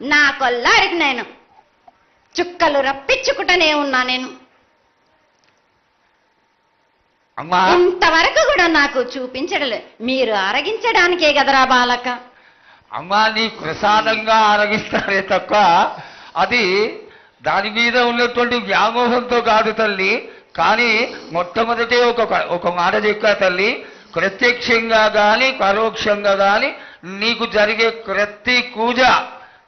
నా కొల్లారికి నేను. చుక్కలు రప్పించుకుంటూనే ఉన్నా నేను. అమ్మా! ఇంతవరకు కూడా నాకు చూపించడలే. మీరు అరగించడానికే కదరా బాలక అమ్మా నీ ప్రసాదంగా ఆరగిస్తారే తప్ప అది దాని మీద ఉన్నటువంటి వ్యామోహంతో కాదు తల్లి. కానీ మొట్టమొదటి ఒక ఒక మాట చెప్పా తల్లి. ప్రత్యక్షంగా గాని పరోక్షంగా గాని నీకు జరిగే ప్రతి పూజ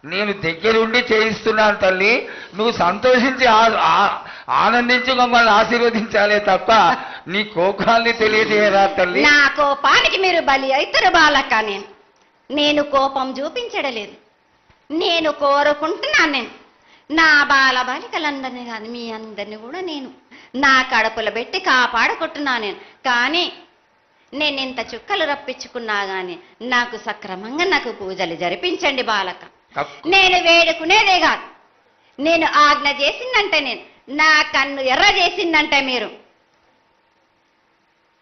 నేను దగ్గరుండి చేయిస్తున్నాను తల్లి. నువ్వు సంతోషించి ఆ- ఆనందించి మమ్మల్ని ఆశీర్వదించాలే తప్ప నీ కోపాన్ని తెలియజేయరా తల్లి. నా కోపానికి మీరు బలి అవుతారు బాలక్క నేను. నేను కోపం చూపించడలేదు. నేను కోరుకుంటున్నాను నేను. నా బాల బాలికలందరినీ కాదు మీ అందరిని కూడా నేను నా కడుపులో పెట్టి కాపాడుకుంటున్నాను నేను. కానీ నేను ఇంత చుక్కలు రప్పించుకున్నా కానీ నాకు సక్రమంగా నాకు పూజలు జరిపించండి బాలక నేను వేడుకునేదే కాదు. నేను ఆజ్ఞ చేసిందంటే నేను నా కన్ను ఎర్ర చేసిందంటే మీరు.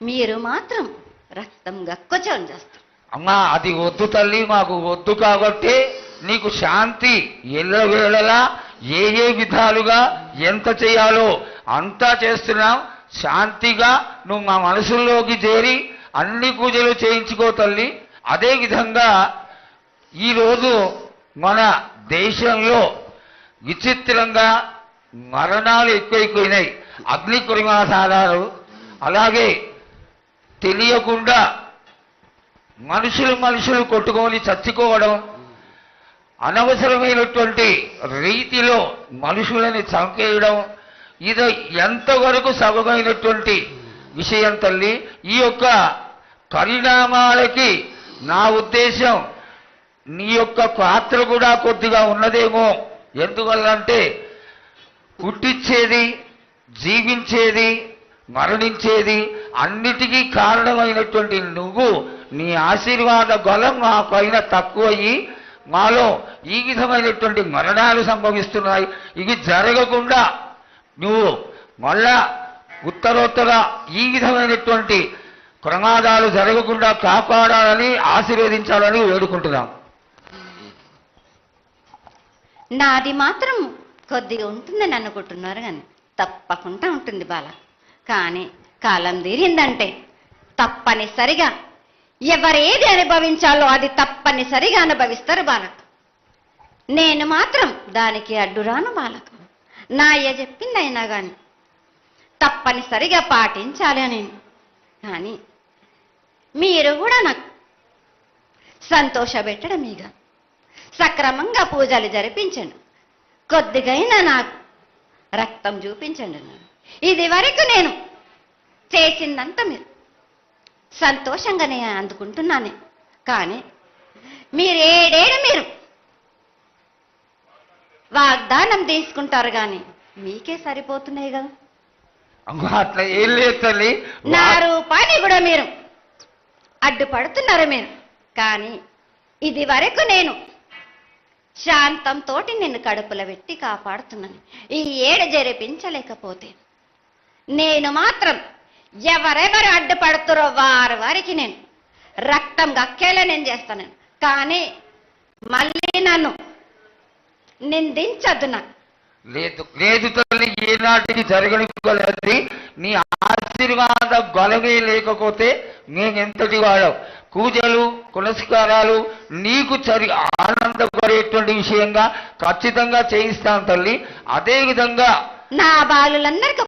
మీరు మాత్రం రక్తం గక్కుచోని చేస్తారు. అమ్మా అది వద్దు తల్లి మాకు వద్దు కాబట్టి నీకు శాంతి ఎల్లవేళలా ఏ ఏ విధాలుగా ఎంత చేయాలో అంతా చేస్తున్నాం. శాంతిగా నువ్వు మా మనసుల్లోకి చేరి అన్ని పూజలు చేయించుకో తల్లి. అదే విధంగా ఈరోజు మన దేశంలో విచిత్రంగా మరణాలు ఎక్కువైపోయినాయి. అగ్ని కురిమాసాదాలు అలాగే తెలియకుండా మనుషులు మనుషులు కొట్టుకొని చచ్చుకోవడం అనవసరమైనటువంటి రీతిలో మనుషులని చంపేయడం ఇది ఎంతవరకు సబమైనటువంటి విషయం తల్లి? ఈ యొక్క పరిణామాలకి నా ఉద్దేశం నీ యొక్క పాత్ర కూడా కొద్దిగా ఉన్నదేమో. ఎందువల్లంటే పుట్టించేది జీవించేది మరణించేది అన్నిటికీ కారణమైనటువంటి నువ్వు నీ ఆశీర్వాద బలం మా పైన తక్కువయ్యి మాలో ఈ విధమైనటువంటి మరణాలు సంభవిస్తున్నాయి. ఇవి జరగకుండా నువ్వు మళ్ళా ఉత్తరోత్తర ఈ విధమైనటువంటి ప్రమాదాలు జరగకుండా కాపాడాలని ఆశీర్వదించాలని వేడుకుంటున్నాం. నాది మాత్రం కొద్దిగా ఉంటుందని అనుకుంటున్నారు కానీ తప్పకుండా ఉంటుంది బాల. కానీ కాలం తీరిందంటే తప్పనిసరిగా ఎవరేది అనుభవించాలో అది తప్పనిసరిగా అనుభవిస్తారు బాలకు. నేను మాత్రం దానికి అడ్డురాను బాలకు. నా చెప్పిందైనా కానీ తప్పనిసరిగా పాటించాలి అని. కానీ మీరు కూడా నాకు సంతోషపెట్టడం ఇక సక్రమంగా పూజలు జరిపించండి కొద్దిగైనా నాకు రక్తం చూపించండి. ఇది వరకు నేను చేసిందంతా మీరు. సంతోషంగానే అందుకుంటున్నాను. కానీ మీరు ఏడేడు మీరు వాగ్దానం తీసుకుంటారు కానీ మీకే సరిపోతున్నాయి కదా. అమ్మా అట్లా ఏం లేదు తల్లి. నా రూపాన్ని కూడా మీరు అడ్డుపడుతున్నారు మీరు. కానీ ఇది వరకు నేను శాంతంతోటి నిన్ను కడుపులో పెట్టి కాపాడుతున్నాను ఈ ఏడ జరిపించలేకపోతే. నేను మాత్రం ఎవరెవరు అడ్డుపడుతురో వారి వారికి నేను రక్తం గక్కేలా నేను చేస్తాను. కానీ మళ్ళీ నన్ను నిందించదు నాకు లేదు లేదు తల్లి ఏనాటికి జరగనివ్వలేదు. నీ ఆశీర్వాద బలమే లేకపోతే నేనెంతటి వాడవు పూజలు పునస్కారాలు నీకు చరి ఆనందపడేటువంటి విషయంగా ఖచ్చితంగా చేయిస్తాను తల్లి. అదే విధంగా నా బాలులందరికీ